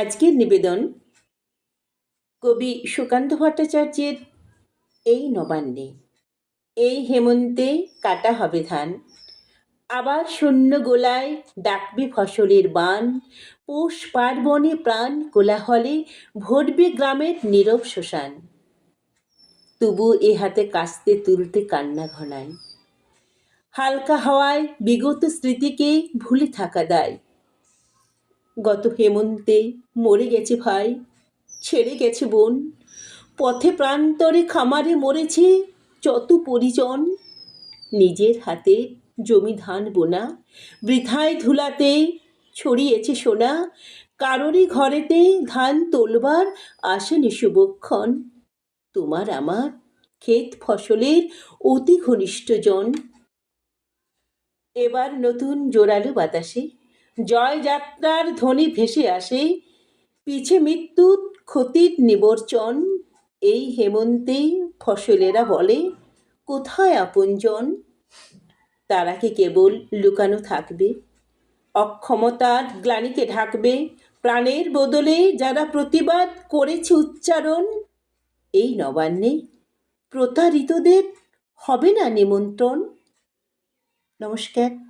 আজকের নিবেদন কবি সুকান্ত ভট্টাচার্যের এই নবান্নে। এই হেমন্তে কাটা হবে ধান। আবার শূন্য গোলায় ডাকবে ফসলের বান। পৌষ পার্বণে প্রাণ কোলাহলে ভরবে গ্রামের নীরব শ্মশান। তবু এ হাতে কাস্তে তুলতে কান্না ঘনায়। হালকা হাওয়ায় বিগত স্মৃতিকে ভুলে থাকা দায়। গত হেমন্তে মরে গেছে ভাই, ছেড়ে গেছে বোন। পথে প্রান্তরে খামারে মরেছে যত পরিজন। নিজের হাতে জমি ধান বোনা, বৃথায় ধুলাতে ছড়িয়েছে সোনা। কারোরই ঘরেতে ধান তোলবার আসেনি শুভক্ষণ। তোমার আমার ক্ষেত ফসলের অতি ঘনিষ্ঠজন। এবার নতুন জোরালো বাতাসে জয়যাত্রার ধ্বনি ভেসে আসে, পিছে মৃত্যুর ক্ষতির নিবর্চন এই হেমন্তে ফসলেরা বলে, কোথায় আপনজন? তারা কি কেবল লুকানো থাকবে? অক্ষমতার গ্লানিকে ঢাকবে, প্রাণের বদলে যারা প্রতিবাদ করেছে উচ্চারণ? এই নবান্নে প্রতারিতদের হবে না নিমন্ত্রণ? নমস্কার।